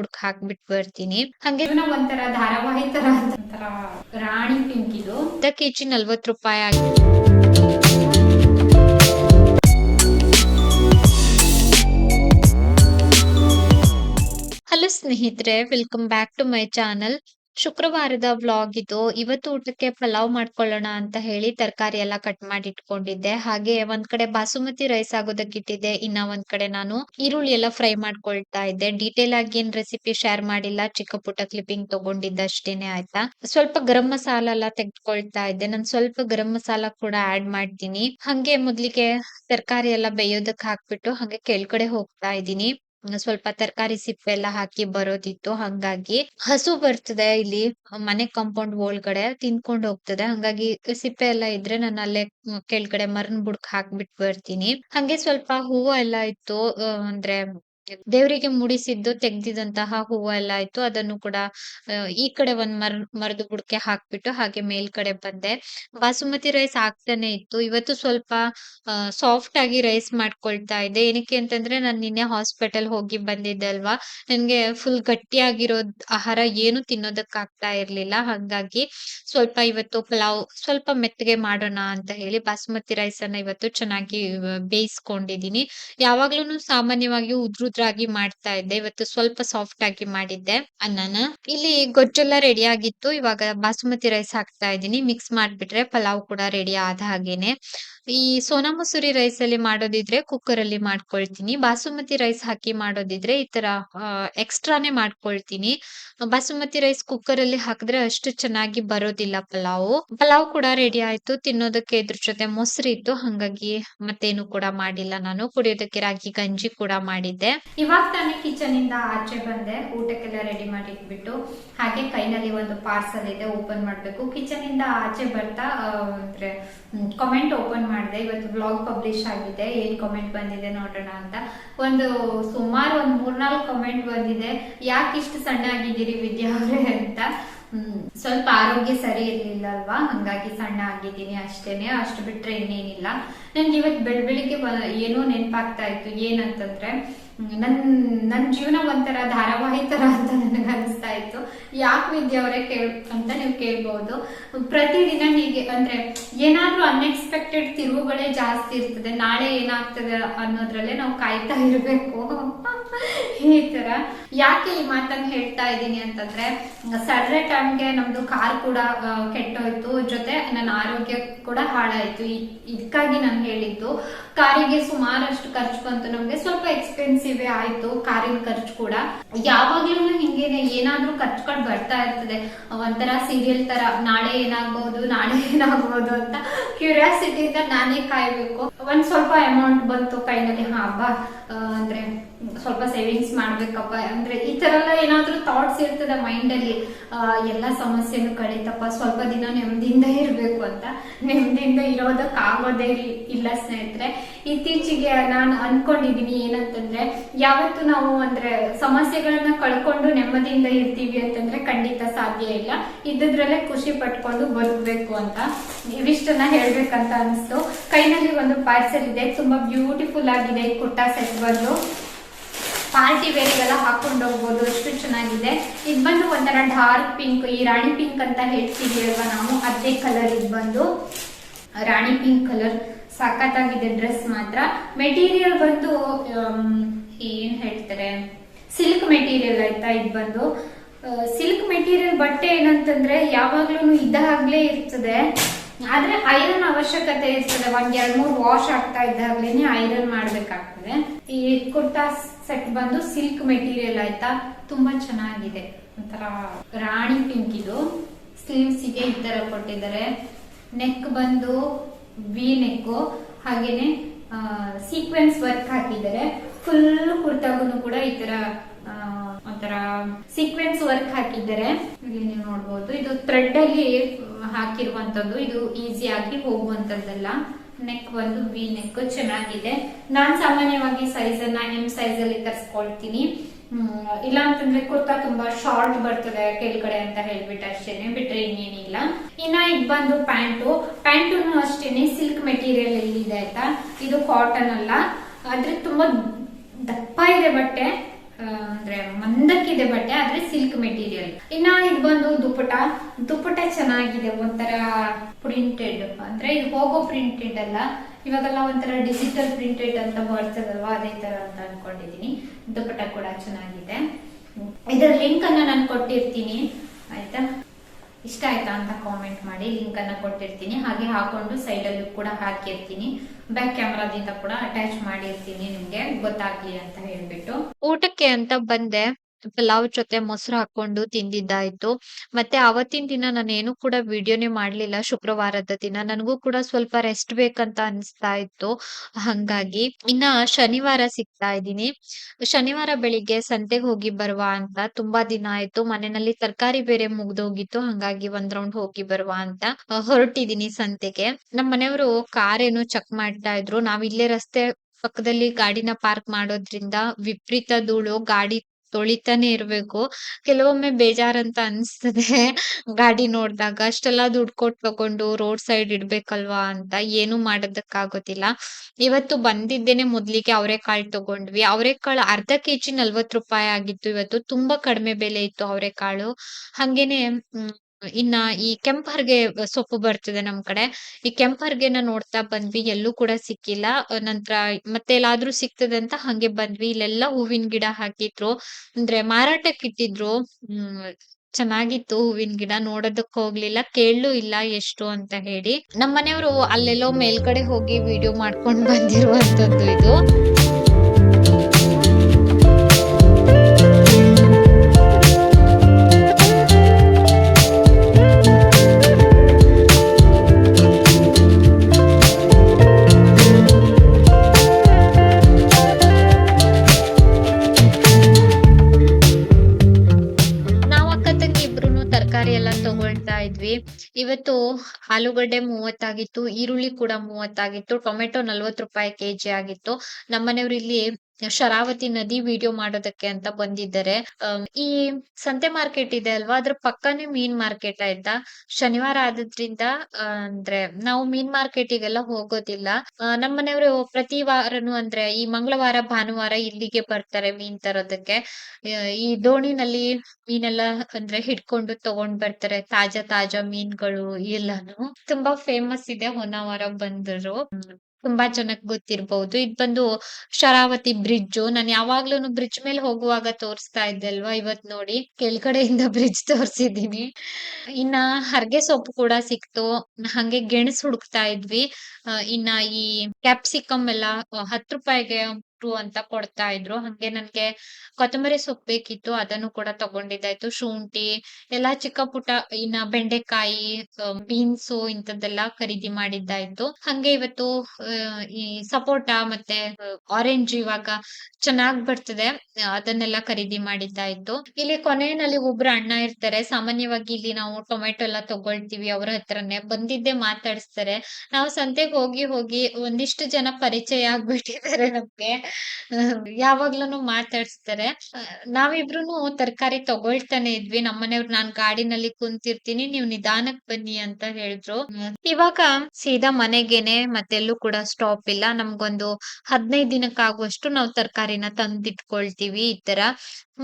ಹುಡ್ಕ್ ಹಾಕ್ಬಿಟ್ ಬರ್ತೀನಿ. ಹಂಗೆ ಒಂಥರ ಧಾರಾವಾಹಿ ತರ ರಾಣಿ ಪಿಂಕ್ ಇದು. ಅರ್ಧ ಕೆಜಿ ನಲ್ವತ್ ರೂಪಾಯಿ ಆಗಿದೆ. ಹಲೋ ಸ್ನೇಹಿತರೆ welcome back to my channel ಶುಕ್ರವಾರದ ವ್ಲಾಗ್ ಇದು. ಇವತ್ತು ಊಟಕ್ಕೆ ಪಲಾವ್ ಮಾಡ್ಕೊಳ್ಳೋಣ ಅಂತ ಹೇಳಿ ತರಕಾರಿ ಎಲ್ಲ ಕಟ್ ಮಾಡಿ ಇಟ್ಕೊಂಡಿದ್ದೆ ಹಾಗೆ ಒಂದ್ ಕಡೆ ಬಾಸುಮತಿ ರೈಸ್ ಆಗೋದಕ್ಕೆ ಇಟ್ಟಿದ್ದೆ. ಇನ್ನ ಒಂದ್ ಕಡೆ ನಾನು ಈರುಳ್ಳಿ ಎಲ್ಲ ಫ್ರೈ ಮಾಡ್ಕೊಳ್ತಾ ಇದ್ದೆ. ಡೀಟೇಲ್ ಆಗಿ ಏನ್ ರೆಸಿಪಿ ಶೇರ್ ಮಾಡಿಲ್ಲ. ಚಿಕ್ಕ ಪುಟ್ಟ ಕ್ಲಿಪ್ಪಿಂಗ್ ತಗೊಂಡಿದ್ದಷ್ಟೇನೆ ಆಯ್ತಾ. ಸ್ವಲ್ಪ ಗರಂ ಮಸಾಲ ಎಲ್ಲ ತೆಗೆದುಕೊಳ್ತಾ ಇದ್ದೆ. ನಾನು ಸ್ವಲ್ಪ ಗರಂ ಮಸಾಲ ಕೂಡ ಆಡ್ ಮಾಡ್ತೀನಿ. ಹಂಗೆ ಮೊದ್ಲಿಗೆ ತರಕಾರಿ ಎಲ್ಲ ಬೇಯೋದಕ್ ಹಾಕ್ಬಿಟ್ಟು ಹಂಗೆ ಕೆಳಗಡೆ ಹೋಗ್ತಾ ಇದ್ದೀನಿ. ಸ್ವಲ್ಪ ತರಕಾರಿ ಸಿಪ್ಪೆ ಎಲ್ಲ ಹಾಕಿ ಬರೋದಿತ್ತು. ಹಂಗಾಗಿ ಹಸು ಬರ್ತದೆ ಇಲ್ಲಿ. ಮನೆ ಕಾಂಪೌಂಡ್ ಒಳಗಡೆ ತಿನ್ಕೊಂಡು ಹೋಗ್ತದೆ. ಹಂಗಾಗಿ ಸಿಪ್ಪೆ ಎಲ್ಲ ಇದ್ರೆ ನಾನು ಅಲ್ಲೇ ಕೆಳಗಡೆ ಮರನ್ ಬುಡಕ್ ಹಾಕ್ಬಿಟ್ ಬರ್ತೀನಿ. ಹಂಗೆ ಸ್ವಲ್ಪ ಹೂವು ಎಲ್ಲ ಇತ್ತು ಅಂದ್ರೆ ದೇವರಿಗೆ ಮುಡಿಸಿದ್ದು ತೆಗ್ದಿದಂತಹ ಹೂವು ಎಲ್ಲ ಆಯ್ತು. ಅದನ್ನು ಕೂಡ ಈ ಕಡೆ ಒಂದ್ ಮರ್, ಮರದ ಬುಡಕ್ಕೆ ಹಾಕ್ಬಿಟ್ಟು ಹಾಗೆ ಮೇಲ್ಕಡೆ ಬಂದೆ. ಬಾಸುಮತಿ ರೈಸ್ ಆಗ್ತಾನೆ ಇತ್ತು. ಇವತ್ತು ಸ್ವಲ್ಪ ಸಾಫ್ಟ್ ಆಗಿ ರೈಸ್ ಮಾಡ್ಕೊಳ್ತಾ ಇದ್ದೆ. ಏನಕ್ಕೆ ಅಂತಂದ್ರೆ ನಾನು ನಿನ್ನೆ ಹಾಸ್ಪಿಟಲ್ ಹೋಗಿ ಬಂದಿದ್ದೆ ಅಲ್ವಾ? ನನ್ಗೆ ಫುಲ್ ಗಟ್ಟಿಯಾಗಿರೋ ಆಹಾರ ಏನು ತಿನ್ನೋದಕ್ ಆಗ್ತಾ ಇರ್ಲಿಲ್ಲ. ಹಾಗಾಗಿ ಸ್ವಲ್ಪ ಇವತ್ತು ಪಲಾವ್, ಸ್ವಲ್ಪ ಮೆತ್ತಗೆ ಮಾಡೋಣ ಅಂತ ಹೇಳಿ ಬಾಸುಮತಿ ರೈಸ್ ಅನ್ನ ಇವತ್ತು ಚೆನ್ನಾಗಿ ಬೇಯಿಸ್ಕೊಂಡಿದೀನಿ ಯಾವಾಗ್ಲೂ ಸಾಮಾನ್ಯವಾಗಿ ಉದ್ರುದ್ರಾಗಿ ಮಾಡ್ತಾ ಇದ್ದೆ. ಇವತ್ತು ಸ್ವಲ್ಪ ಸಾಫ್ಟ್ ಆಗಿ ಮಾಡಿದ್ದೆ ಅನ್ನನ. ಇಲ್ಲಿ ಗೊಜ್ಜೆಲ್ಲ ರೆಡಿ ಆಗಿತ್ತು. ಇವಾಗ ಬಾಸುಮತಿ ರೈಸ್ ಹಾಕ್ತಾ ಇದ್ದೀನಿ. ಮಿಕ್ಸ್ ಮಾಡ್ಬಿಟ್ರೆ ಪಲಾವ್ ಕೂಡ ರೆಡಿ ಆದ ಹಾಗೇನೆ. ಈ ಸೋನಾ ಮಸೂರಿ ರೈಸ್ ಅಲ್ಲಿ ಮಾಡೋದಿದ್ರೆ ಕುಕ್ಕರ್ ಅಲ್ಲಿ ಮಾಡ್ಕೊಳ್ತೀನಿ. ಬಾಸುಮತಿ ರೈಸ್ ಹಾಕಿ ಮಾಡೋದಿದ್ರೆ ಈ ತರ ಎಕ್ಸ್ಟ್ರಾನೇ ಮಾಡ್ಕೊಳ್ತೀನಿ. ಬಾಸುಮತಿ ರೈಸ್ ಕುಕ್ಕರ್ ಅಲ್ಲಿ ಹಾಕಿದ್ರೆ ಅಷ್ಟು ಚೆನ್ನಾಗಿ ಬರೋದಿಲ್ಲ ಪಲಾವ್. ಪಲಾವ್ ಕೂಡ ರೆಡಿ ಆಯ್ತು. ತಿನ್ನೋದಕ್ಕೆ ಇದ್ರ ಜೊತೆ ಮೊಸರು ಇತ್ತು. ಹಂಗಾಗಿ ಮತ್ತೇನು ಕೂಡ ಮಾಡಿಲ್ಲ ನಾನು. ಕುಡಿಯೋದಕ್ಕೆ ರಾಗಿ, ಗಂಜಿ ಕೂಡ ಮಾಡಿದ್ದೆ. ಇವಾಗ ತಾನೇ ಕಿಚನ್ ಇಂದ ಆಚೆ ಬಂದೆ. ಊಟಕ್ಕೆಲ್ಲ ರೆಡಿ ಮಾಡಿ ಇಟ್ಬಿಟ್ಟು ಹಾಗೆ ಕೈನಲ್ಲಿ ಒಂದು ಪಾರ್ಸಲ್ ಇದೆ ಓಪನ್ ಮಾಡ್ಬೇಕು. ಕಿಚನ್ ಇಂದ ಆಚೆ ಬರ್ತಾ ಅಂದ್ರೆ ಕಮೆಂಟ್ ಓಪನ್ ಮಾಡಿದೆ. ಇವತ್ತು ಬ್ಲಾಗ್ ಪಬ್ಲಿಷ್ ಆಗಿದೆ. ಏನ್ ಕಮೆಂಟ್ ಬಂದಿದೆ ನೋಡೋಣ ಅಂತ. ಒಂದು ಸುಮಾರು ಒಂದ್ ಮೂರ್ನಾಲ್ಕು ಕಮೆಂಟ್ ಬಂದಿದೆ. ಯಾಕೆ ಇಷ್ಟು ಸಣ್ಣ ಆಗಿದ್ದೀರಿ ವಿದ್ಯಾ ಅವರೇ ಅಂತ. ಸ್ವಲ್ಪ ಆರೋಗ್ಯ ಸರಿ ಇರ್ಲಿಲ್ಲ ಅಲ್ವಾ ಹಂಗಾಗಿ ಸಣ್ಣ ಆಗಿದ್ದೀನಿ ಅಷ್ಟೇನೆ. ಅಷ್ಟು ಬಿಟ್ರೆ ಇನ್ನೇನಿಲ್ಲ. ನನ್ಗೆ ಇವತ್ತು ಬೆಳ್ ಬೆಳಿಗ್ಗೆ ಏನೋ ನೆನಪಾಗ್ತಾ ಇತ್ತು. ಏನಂತಂದ್ರೆ ನನ್ ನನ್ ಜೀವನ ಒಂಥರ ಧಾರಾವಾಹಿ ತರ ಅಂತ ನನಗೆ ಅನಿಸ್ತಾ ಇತ್ತು. ಯಾಕೆ ವಿದ್ಯೆ ಅವರೇ ಕೇಳ್, ಅಂತ ನೀವು ಕೇಳ್ಬಹುದು ಪ್ರತಿದಿನ ಹೀಗೆ, ಅಂದ್ರೆ ಏನಾದ್ರೂ ಅನ್ಎಕ್ಸ್ಪೆಕ್ಟೆಡ್ ತಿರುವುಗಳೇ ಜಾಸ್ತಿ ಇರ್ತದೆ. ನಾಳೆ ಏನಾಗ್ತದೆ ಅನ್ನೋದ್ರಲ್ಲೇ ನಾವು ಕಾಯ್ತಾ ಇರ್ಬೇಕು. ಈ ತರ ಯಾಕೆ ಈ ಮಾತನ್ನ ಹೇಳ್ತಾ ಇದ್ದೀನಿ ಅಂತಂದ್ರೆ ಸಡ್ರೆ ಟೈಮ್ಗೆ ನಮ್ದು ಕಾರ್ ಕೂಡ ಕೆಟ್ಟೋಯ್ತು. ಜೊತೆ ನನ್ನ ಆರೋಗ್ಯ ಕೂಡ ಹಾಳಾಯ್ತು. ಇದಕ್ಕಾಗಿ ನಾನು ಹೇಳಿದ್ದು, ಕಾರಿಗೆ ಸುಮಾರಷ್ಟು ಖರ್ಚು ಬಂತು. ನಮ್ಗೆ ಸ್ವಲ್ಪ ಎಕ್ಸ್ಪೆನ್ಸಿವ್ ಆಯ್ತು ಕಾರಿನ ಖರ್ಚು ಕೂಡ. ಯಾವಾಗ್ಲೂ ಹಿಂಗೇನೆ ಏನಾದ್ರೂ ಖರ್ಚುಗಳು ಬರ್ತಾ ಇರ್ತದೆ. ಒಂಥರ ಸೀರಿಯಲ್ ತರ, ನಾಳೆ ಏನಾಗ್ಬಹುದು ನಾಳೆ ಏನಾಗ್ಬಹುದು ಅಂತ ಕ್ಯೂರಿಯಾಸಿಟಿ ಇಂದ ನಾನೇ ಕಾಯ್ಬೇಕು. ಒಂದ್ ಸ್ವಲ್ಪ ಅಮೌಂಟ್ ಬಂತು ಕೈನಲ್ಲಿ. ಹಬ್ಬ ಅಂದ್ರೆ ಸ್ವಲ್ಪ ಸೇವಿಂಗ್ಸ್ ಮಾಡ್ಬೇಕಪ್ಪ. ಅಂದ್ರೆ ಈ ತರ ಎಲ್ಲ ಏನಾದ್ರೂ ಥಾಟ್ಸ್ ಇರ್ತದೆ ಮೈಂಡ್ ಅಲ್ಲಿ. ಎಲ್ಲ ಸಮಸ್ಯೆನು ಕಳೀತಪ್ಪ. ಸ್ವಲ್ಪ ದಿನ ನೆಮ್ಮದಿಯಿಂದ ಇರ್ಬೇಕು ಅಂತ. ನೆಮ್ಮದಿಯಿಂದ ಇರೋದಕ್ ಆಗೋದೇ ಇಲ್ಲ ಸ್ನೇಹಿತರೆ. ಇತ್ತೀಚೆಗೆ ನಾನು ಅನ್ಕೊಂಡಿದೀನಿ ಏನಂತಂದ್ರೆ, ಯಾವತ್ತು ನಾವು ಅಂದ್ರೆ ಸಮಸ್ಯೆಗಳನ್ನ ಕಳ್ಕೊಂಡು ನೆಮ್ಮದಿಯಿಂದ ಇರ್ತೀವಿ ಅಂತಂದ್ರೆ ಖಂಡಿತ ಸಾಧ್ಯ ಇಲ್ಲ. ಇದ್ದದ್ರಲ್ಲೇ ಖುಷಿ ಪಟ್ಕೊಂಡು ಬದುಕಬೇಕು ಅಂತ. ಇವಿಷ್ಟನ್ನ ಹೇಳ್ಬೇಕಂತ ಅನಿಸ್ತು. ಕೈನಲ್ಲಿ ಒಂದು ಪಾರ್ಸೆಲ್ ಇದೆ. ತುಂಬಾ ಬ್ಯೂಟಿಫುಲ್ ಆಗಿದೆ ಕುರ್ತಾ ಸೆಟ್ ಬಂದು. ಪಾರ್ಟಿ ವೇರಿಗೆಲ್ಲ ಹಾಕೊಂಡು ಹೋಗ್ಬೋದು. ಅಷ್ಟು ಚೆನ್ನಾಗಿದೆ. ಇದು ಬಂದು ಒಂಥರ ಡಾರ್ಕ್ ಪಿಂಕ್, ಈ ರಾಣಿ ಪಿಂಕ್ ಅಂತ ಹೇಳ್ತೀವಿ ಅಲ್ವಾ ನಾವು? ಅದೇ ಕಲರ್ ಇದು ಬಂದು. ರಾಣಿ ಪಿಂಕ್ ಕಲರ್ ಸಖತ್ತಾಗಿದೆ ಡ್ರೆಸ್ ಮಾತ್ರ. ಮೆಟೀರಿಯಲ್ ಬಂದು ಏನ್ ಹೇಳ್ತಾರೆ? ಸಿಲ್ಕ್ ಮೆಟೀರಿಯಲ್ ಆಯ್ತಾ ಇದು ಬಂದು? ಸಿಲ್ಕ್ ಮೆಟೀರಿಯಲ್ ಬಟ್ಟೆ ಏನಂತಂದ್ರೆ ಯಾವಾಗ್ಲೂ ಇದ್ದಾಗ್ಲೇ ಇರ್ತದೆ. ಆದ್ರೆ ಐರನ್ ಅವಶ್ಯಕತೆ ಇರ್ತದೆ. ಒಂದ್ ಎರಡ್ ಮೂರ್ ವಾಶ್ ಆಗ್ತಾ ಇದ್ದಾಗ್ಲೇನೆ ಐರನ್ ಮಾಡ್ಬೇಕಾಗ್ತದೆ. ಈ ಕುರ್ತಾ ಸೆಟ್ ಬಂದು ಸಿಲ್ಕ್ ಮೆಟೀರಿಯಲ್ ಆಯ್ತಾ? ತುಂಬಾ ಚೆನ್ನಾಗಿದೆ. ಒಂಥರ ರಾಣಿ ಪಿಂಕ್ ಇದು. ಸ್ಲೀವ್ಸ್ಗೆ ಈ ತರ ಕೊಟ್ಟಿದ್ದಾರೆ. ನೆಕ್ ಬಂದು ವಿ ನೆಕ್ ಹಾಗೇನೆ ಸೀಕ್ವೆನ್ಸ್ ವರ್ಕ್ ಹಾಕಿದ್ದಾರೆ. ಫುಲ್ ಕುರ್ತಾಗೂ ಕೂಡ ಈ ತರ ಒಂಥರ ಸೀಕ್ವೆನ್ಸ್ ವರ್ಕ್ ಹಾಕಿದ್ದಾರೆ. ಇಲ್ಲಿ ನೀವು ನೋಡಬಹುದು ಇದು ಥ್ರೆಡ್ ಅಲ್ಲಿ ಹಾಕಿರುವಂತದ್ದು ಇದು ಈಸಿ ಆಗಿ ಹೋಗುವಂತದ್ದಲ್ಲ ನೆಕ್ ಒಂದು ವಿ ನೆಕ್ ಚೆನ್ನಾಗಿದೆ. ನಾನ್ ಸಾಮಾನ್ಯವಾಗಿ ಸೈಜ್ ಅನ್ನ ಎಂ ಸೈಜ್ ಅಲ್ಲಿ ತರಿಸ್ಕೊಳ್ತೀನಿ. ಇಲ್ಲ ಅಂತಂದ್ರೆ ಕುರ್ತಾ ತುಂಬಾ ಶಾರ್ಟ್ ಬರ್ತದೆ ಕೆಳಗಡೆ ಅಂತ ಹೇಳ್ಬಿಟ್ಟು ಅಷ್ಟೇನೆ ಬಿಟ್ರೆ ಇನ್ನೇನಿಲ್ಲ. ಇನ್ನ ಈಗ ಬಂದು ಪ್ಯಾಂಟು. ಪ್ಯಾಂಟು ಅಷ್ಟೇನೆ ಸಿಲ್ಕ್ ಮೆಟೀರಿಯಲ್ ಇದೆ ಆಯ್ತಾ ಇದು ಕಾಟನ್ ಅಲ್ಲ. ಆದ್ರೆ ತುಂಬಾ ದಪ್ಪ ಇದೆ ಬಟ್ಟೆ. ಅಂದ್ರೆ ಮಂದಕ್ಕಿದೆ ಬಟ್ಟೆ, ಆದ್ರೆ ಸಿಲ್ಕ್ ಮೆಟೀರಿಯಲ್ ಇನ್ನ ಇದು ಬಂದು ದುಪ್ಪಟ. ದುಪ್ಪಟ ಚೆನ್ನಾಗಿದೆ, ಒಂಥರ ಪ್ರಿಂಟೆಡ್ ಅಂದ್ರೆ ಇದು ಹೋಗೋ ಪ್ರಿಂಟೆಡ್ ಅಲ್ಲ. ಇವಾಗೆಲ್ಲ ಒಂಥರ ಡಿಜಿಟಲ್ ಪ್ರಿಂಟೆಡ್ ಅಂತ ಬರ್ತದಲ್ವಾ ಅದೇ ತರ ಅಂತ ಅನ್ಕೊಂಡಿದೀನಿ. ದುಪ್ಪಟ ಕೂಡ ಚೆನ್ನಾಗಿದೆ. ಇದರ ಲಿಂಕ್ ಅನ್ನ ನಾನು ಕೊಟ್ಟಿರ್ತೀನಿ. ಆಯ್ತಾ? ಇಷ್ಟ ಆಯ್ತಾ ಅಂತ ಕಾಮೆಂಟ್ ಮಾಡಿ ಲಿಂಕ್ ಅನ್ನ ಕೊಟ್ಟಿರ್ತೀನಿ. ಹಾಗೆ ಹಾಕೊಂಡು ಸೈಡ್ ಅಲ್ಲಿ ಕೂಡ ಹಾಕಿರ್ತೀನಿ. ಬ್ಯಾಕ್ ಕ್ಯಾಮ್ರಾದಿಂದ ಕೂಡ ಅಟ್ಯಾಚ್ ಮಾಡಿರ್ತೀನಿ ನಿಮ್ಗೆ. ಗೊತ್ತಾಗ್ಲಿ ಅಂತ ಹೇಳ್ಬಿಟ್ಟು. ಊಟಕ್ಕೆ ಅಂತ ಬಂದೆ. ಪಲಾವ್ ಜೊತೆ ಮೊಸರು ಹಾಕೊಂಡು ತಿಂದಿದ್ದಾಯ್ತು. ಮತ್ತೆ ಅವತ್ತಿನ ದಿನ ನಾನು ಏನು ಕೂಡ ವಿಡಿಯೋನೇ ಮಾಡ್ಲಿಲ್ಲ. ಶುಕ್ರವಾರದ ದಿನ. ನನಗೂ ಕೂಡ ಸ್ವಲ್ಪ ರೆಸ್ಟ್ ಬೇಕಂತ ಅನಿಸ್ತಾ ಇತ್ತು ಹಂಗಾಗಿ ಇನ್ನ ಶನಿವಾರ ಸಿಗ್ತಾ ಇದ್ದೀನಿ. ಶನಿವಾರ ಬೆಳಿಗ್ಗೆ ಸಂತೆಗೆ ಹೋಗಿ ಬರುವ ಅಂತ. ತುಂಬಾ ದಿನ ಆಯ್ತು. ಮನೆಯಲ್ಲಿ ತರಕಾರಿ ಬೇರೆ ಮುಗ್ದೋಗಿತ್ತು. ಹಂಗಾಗಿ ಒಂದ್ ರೌಂಡ್ ಹೋಗಿ ಬರುವ ಅಂತ ಹೊರಟಿದೀನಿ ಸಂತೆಗೆ. ನಮ್ ಮನೆಯವರು ಕಾರ್ ಏನು ಚೆಕ್ ಮಾಡ್ತಾ ಇದ್ರು. ನಾವ್ ಇಲ್ಲೇ ರಸ್ತೆ ಪಕ್ಕದಲ್ಲಿ ಗಾಡಿನ ಪಾರ್ಕ್ ಮಾಡೋದ್ರಿಂದ ವಿಪರೀತ ಧೂಳು, ಗಾಡಿ ತೊಳಿತಾನೆ ಇರ್ಬೇಕು. ಕೆಲವೊಮ್ಮೆ ಬೇಜಾರಂತ ಅನ್ಸ್ತದೆ. ಗಾಡಿ ನೋಡ್ದಾಗ ಅಷ್ಟೆಲ್ಲಾ ದುಡ್ಡು ಕೊಟ್ಟು ತಗೊಂಡು ರೋಡ್ ಸೈಡ್ ಇಡ್ಬೇಕಲ್ವಾ ಅಂತ ಏನು ಮಾಡೋದಕ್ಕಾಗೋದಿಲ್ಲ. ಇವತ್ತು ಬಂದಿದ್ದೇನೆ ಮೊದ್ಲಿಗೆ ಅವರೆಕಾಳು ತಗೊಂಡ್ವಿ. ಅವರೆಕಾಳು ಅರ್ಧ ಕೆಜಿ ನಲ್ವತ್ ರೂಪಾಯಿ ಆಗಿತ್ತು ಇವತ್ತು. ತುಂಬಾ ಕಡಿಮೆ ಬೆಲೆ ಇತ್ತು ಅವರೆಕಾಳು ಹಂಗೇನೆ ಇನ್ನ ಈ ಕೆಂಪರ್ಗೆ ಸೊಪ್ಪು ಬರ್ತದೆ ನಮ್ ಕಡೆ. ಈ ಕೆಂಪರ್ಗೆನ ನೋಡ್ತಾ ಬಂದ್ವಿ, ಎಲ್ಲೂ ಕೂಡ ಸಿಕ್ಕಿಲ್ಲ. ನಂತರ ಮತ್ತೆ ಎಲ್ಲಾದ್ರೂ ಸಿಗ್ತದೆ ಅಂತ ಹಂಗೆ ಬಂದ್ವಿ. ಇಲ್ಲೆಲ್ಲಾ ಹೂವಿನ ಗಿಡ ಹಾಕಿದ್ರು. ಅಂದ್ರೆ ಮಾರಾಟಕ್ಕೆ ಇಟ್ಟಿದ್ರು. ಹ್ಮ್, ಚೆನ್ನಾಗಿತ್ತು ಹೂವಿನ ಗಿಡ ನೋಡೋದಕ್ ಹೋಗ್ಲಿಲ್ಲ, ಕೇಳಲು ಇಲ್ಲ ಎಷ್ಟು ಅಂತ ಹೇಳಿ. ನಮ್ ಮನೆಯವರು ಅಲ್ಲೆಲ್ಲೋ ಮೇಲ್ಗಡೆ ಹೋಗಿ ವಿಡಿಯೋ ಮಾಡ್ಕೊಂಡ್ ಬಂದಿರುವಂತದ್ದು ಇದು. ಇವತ್ತು ಆಲೂಗಡ್ಡೆ ಮೂವತ್ತಾಗಿತ್ತು ಈರುಳ್ಳಿ ಕೂಡ ಮೂವತ್ತಾಗಿತ್ತು ಟೊಮೆಟೊ ನಲ್ವತ್ ರೂಪಾಯಿ ಕೆಜಿ ಆಗಿತ್ತು. ನಮ್ಮನೆಯವ್ರು ಇಲ್ಲಿ ಶರಾವತಿ ನದಿ ವಿಡಿಯೋ ಮಾಡೋದಕ್ಕೆ ಅಂತ ಬಂದಿದ್ದಾರೆ. ಈ ಸಂತೆ ಮಾರ್ಕೆಟ್ ಇದೆ ಅಲ್ವಾ? ಅದ್ರ ಪಕ್ಕನೇ ಮೀನ್ ಮಾರ್ಕೆಟ್ ಆಯ್ತಾ? ಶನಿವಾರ ಆದದ್ರಿಂದ ಅಹ್ ಅಂದ್ರೆ ನಾವು ಮೀನ್ ಮಾರ್ಕೆಟಿಗೆಲ್ಲ ಹೋಗೋದಿಲ್ಲ. ನಮ್ಮ ಮನೆಯವರು ಪ್ರತಿ ವಾರನು ಅಂದ್ರೆ ಈ ಮಂಗಳವಾರ, ಭಾನುವಾರ ಇಲ್ಲಿಗೆ ಬರ್ತಾರೆ ಮೀನ್ ತರೋದಕ್ಕೆ. ಈ ದೋಣಿನಲ್ಲಿ ಮೀನೆಲ್ಲ ಅಂದ್ರೆ ಹಿಡ್ಕೊಂಡು ತಗೊಂಡ್ ಬರ್ತಾರೆ. ತಾಜಾ ತಾಜಾ ಮೀನ್ಗಳು ಎಲ್ಲಾನು. ತುಂಬಾ ಫೇಮಸ್ ಇದೆ ಹೊನ್ನಾವರ ಬಂದರು. ತುಂಬಾ ಜನಕ್ ಗೊತ್ತಿರ್ಬಹುದು ಇದ್ ಬಂದು ಶರಾವತಿ ಬ್ರಿಡ್ಜ್. ನಾನ್ ಯಾವಾಗ್ಲೂನು ಬ್ರಿಡ್ಜ್ ಮೇಲೆ ಹೋಗುವಾಗ ತೋರಿಸ್ತಾ ಇದ್ದೆ ಅಲ್ವಾ ಇವತ್ ನೋಡಿ. ಕೆಳಗಡೆಯಿಂದ ಬ್ರಿಡ್ಜ್ ತೋರ್ಸಿದೀನಿ. ಇನ್ನ ಹರ್ಗೆ ಸೊಪ್ಪು ಕೂಡ ಸಿಕ್ತು. ಹಂಗೆ ಗೆಣಸ್ ಹುಡುಕ್ತಾ ಇದ್ವಿ. ಇನ್ನ ಈ ಕ್ಯಾಪ್ಸಿಕಮ್ ಎಲ್ಲ ಹತ್ತು ರೂಪಾಯಿಗೆ ಅಂತ ಕೊಡ್ತಾ ಇದ್ರು. ಹಂಗೆ ನನ್ಗೆ ಕೊತ್ತಂಬರಿ ಸೊಪ್ಪು ಬೇಕಿತ್ತು, ಅದನ್ನು ಕೂಡ ತಗೊಂಡಿದ್ದಾಯ್ತು. ಶುಂಠಿ, ಎಲ್ಲಾ ಚಿಕ್ಕ ಪುಟ್ಟ ಇನ್ನ ಬೆಂಡೆಕಾಯಿ ಬೀನ್ಸು ಇಂಥದ್ದೆಲ್ಲ ಖರೀದಿ ಮಾಡಿದ್ದಾಯ್ತು. ಹಂಗೆ ಇವತ್ತು ಈ ಸಪೋಟ ಮತ್ತೆ ಆರೆಂಜ್ ಇವಾಗ ಚೆನ್ನಾಗ್ ಬರ್ತದೆ. ಅದನ್ನೆಲ್ಲ ಖರೀದಿ ಮಾಡಿದ್ದಾಯ್ತು. ಇಲ್ಲಿ ಕೊನೆಯಲ್ಲಿ ಒಬ್ರು ಅಣ್ಣ ಇರ್ತಾರೆ. ಸಾಮಾನ್ಯವಾಗಿ ಇಲ್ಲಿ ನಾವು ಟೊಮೆಟೊ ಎಲ್ಲ ತಗೊಳ್ತೀವಿ, ಅವ್ರ ಹತ್ರನೇ. ಬಂದಿದ್ದೆ ಮಾತಾಡಿಸ್ತಾರೆ. ನಾವು ಸಂತೆಗೆ ಹೋಗಿ ಹೋಗಿ ಒಂದಿಷ್ಟು ಜನ ಪರಿಚಯ ಆಗ್ಬಿಟ್ಟಿದ್ದಾರೆ ನಮ್ಗೆ. ಯಾವಾಗ್ಲೂನು ಮಾತಾಡ್ಸ್ತಾರೆ. ನಾವಿಬ್ರು ತರಕಾರಿ ತಗೊಳ್ತಾನೆ ಇದ್ವಿ. ನಮ್ಮನೆಯವ್ರು ನಾನ್ ಗಾಡಿನಲ್ಲಿ ಕುಂತಿರ್ತೀನಿ, ನೀವ್ ನಿಧಾನಕ್ ಬನ್ನಿ ಅಂತ ಹೇಳಿದ್ರು. ಇವಾಗ ಸೀದಾ ಮನೆಗೇನೆ ಮತ್ತೆಲ್ಲೂ ಕೂಡ ಸ್ಟಾಪ್ ಇಲ್ಲ. ನಮ್ಗೊಂದು ಹದಿನೈದು ದಿನಕ್ಕಾಗುವಷ್ಟು ನಾವು ತರಕಾರಿನ ತಂದಿಟ್ಕೊಳ್ತೀವಿ ಈ ತರ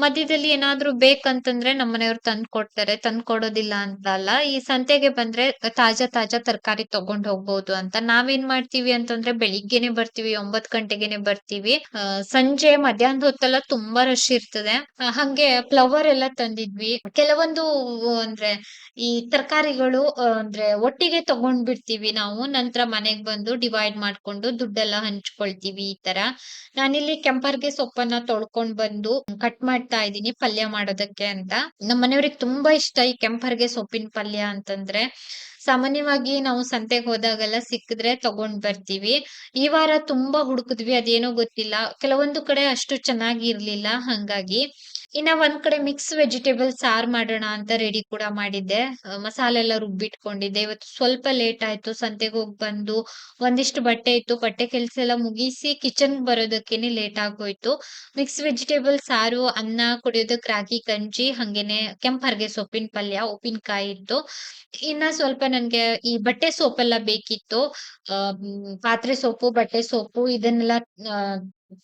ಮಧ್ಯದಲ್ಲಿ ಏನಾದ್ರೂ ಬೇಕಂತಂದ್ರೆ ನಮ್ಮನೆಯವ್ರು ತಂದ್ ಕೊಡ್ತಾರೆ ತಂದ್ ಕೊಡೋದಿಲ್ಲ ಅಂತ ಅಲ್ಲ. ಈ ಸಂತೆಗೆ ಬಂದ್ರೆ ತಾಜಾ ತಾಜಾ ತರಕಾರಿ ತಗೊಂಡ್ ಹೋಗ್ಬಹುದು ಅಂತ. ನಾವೇನ್ ಮಾಡ್ತೀವಿ ಅಂತಂದ್ರೆ ಬೆಳಿಗ್ಗೆನೆ ಬರ್ತೀವಿ ಒಂಬತ್ ಗಂಟೆಗೆನೆ ಬರ್ತೀವಿ. ಸಂಜೆ ಮಧ್ಯಾಹ್ನದ ಹೊತ್ತೆಲ್ಲ ತುಂಬಾ ರಶ್ ಇರ್ತದೆ. ಹಂಗೆ ಫ್ಲವರ್ ಎಲ್ಲ ತಂದಿದ್ವಿ. ಕೆಲವೊಂದು ಅಂದ್ರೆ ಈ ತರಕಾರಿಗಳು ಅಂದ್ರೆ ಒಟ್ಟಿಗೆ ತಗೊಂಡ್ ಬಿಡ್ತೀವಿ ನಾವು. ನಂತರ ಮನೆಗ್ ಬಂದು ಡಿವೈಡ್ ಮಾಡ್ಕೊಂಡು ದುಡ್ಡೆಲ್ಲ ಹಂಚ್ಕೊಳ್ತೀವಿ ಈ ತರ. ನಾನಿಲ್ಲಿ ಕೆಂಪರ್ಗೆ ಸೊಪ್ಪನ್ನ ತೊಳ್ಕೊಂಡ್ ಬಂದು ಕಟ್ ಮಾಡ್ತಾ ಇದೀನಿ ಪಲ್ಯ ಮಾಡೋದಕ್ಕೆ ಅಂತ. ನಮ್ಮ ಮನೆಯವ್ರಿಗೆ ತುಂಬಾ ಇಷ್ಟ ಈ ಕೆಂಪರ್ಗೆ ಸೊಪ್ಪಿನ ಪಲ್ಯ ಅಂತಂದ್ರೆ. ಸಾಮಾನ್ಯವಾಗಿ ನಾವು ಸಂತೆಗೆ ಹೋದಾಗೆಲ್ಲ ಸಿಕ್ಕಿದ್ರೆ ತಗೊಂಡ್ ಬರ್ತೀವಿ. ಈ ವಾರ ತುಂಬಾ ಹುಡುಕಿದ್ವಿ, ಅದೇನೋ ಗೊತ್ತಿಲ್ಲ. ಕೆಲವೊಂದು ಕಡೆ ಅಷ್ಟು ಚೆನ್ನಾಗಿ ಇರ್ಲಿಲ್ಲ ಹಂಗಾಗಿ. ಇನ್ನ ಒಂದ್ ಕಡೆ ಮಿಕ್ಸ್ ವೆಜಿಟೇಬಲ್ ಸಾರ್ ಮಾಡೋಣ ಅಂತ ರೆಡಿ ಕೂಡ ಮಾಡಿದ್ದೆ. ಮಸಾಲೆ ಎಲ್ಲ ರುಬ್ಬಿಟ್ಕೊಂಡಿದ್ದೆ. ಇವತ್ತು ಸ್ವಲ್ಪ ಲೇಟ್ ಆಯ್ತು. ಸಂತೆಗೆ ಹೋಗ್ ಬಂದು ಒಂದಿಷ್ಟು ಬಟ್ಟೆ ಇತ್ತು. ಬಟ್ಟೆ ಕೆಲ್ಸ ಎಲ್ಲ ಮುಗಿಸಿ ಕಿಚನ್ ಬರೋದಕ್ಕೇನೆ ಲೇಟ್ ಆಗೋಯ್ತು. ಮಿಕ್ಸ್ ವೆಜಿಟೇಬಲ್ ಸಾರು, ಅನ್ನ ಕುಡಿಯೋದಕ್ ರಾಗಿ, ಗಂಜಿ, ಹಂಗೇನೆ ಕೆಂಪರ್ಗೆ ಸೊಪ್ಪಿನ ಪಲ್ಯ, ಉಪ್ಪಿನಕಾಯಿ ಇತ್ತು. ಇನ್ನ ಸ್ವಲ್ಪ ನನ್ಗೆ ಈ ಬಟ್ಟೆ ಸೋಪ್ ಎಲ್ಲ ಬೇಕಿತ್ತು ಪಾತ್ರೆ ಸೋಪು ಬಟ್ಟೆ ಸೋಪು ಇದನ್ನೆಲ್ಲ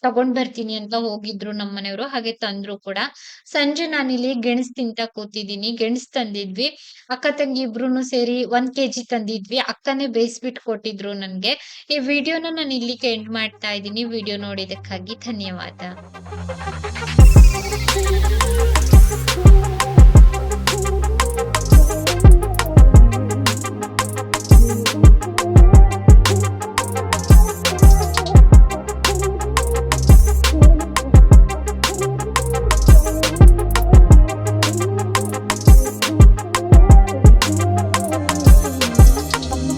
ತಗೊಂಡ್ ಬರ್ತೀನಿ ಅಂತ ಹೋಗಿದ್ರು ನಮ್ಮನೆಯವ್ರು. ಹಾಗೆ ತಂದ್ರು ಕೂಡ. ಸಂಜೆ ನಾನಿಲ್ಲಿ ಗೆಣಸ್ ತಿಂತ ಕೂತಿದ್ದೀನಿ. ಗೆಣಸ್ ತಂದಿದ್ವಿ. ಅಕ್ಕ ತಂಗಿ ಇಬ್ರು ಸೇರಿ ಒಂದ್ ಕೆಜಿ ತಂದಿದ್ವಿ. ಅಕ್ಕನೇ ಬೇಯಿಸ್ಬಿಟ್ಟು ಕೊಟ್ಟಿದ್ರು ನನ್ಗೆ. ಈ ವಿಡಿಯೋನ ನಾನು ಇಲ್ಲಿಗೆ ಎಂಡ್ ಮಾಡ್ತಾ ಇದ್ದೀನಿ. ವಿಡಿಯೋ ನೋಡಿದಕ್ಕಾಗಿ ಧನ್ಯವಾದ.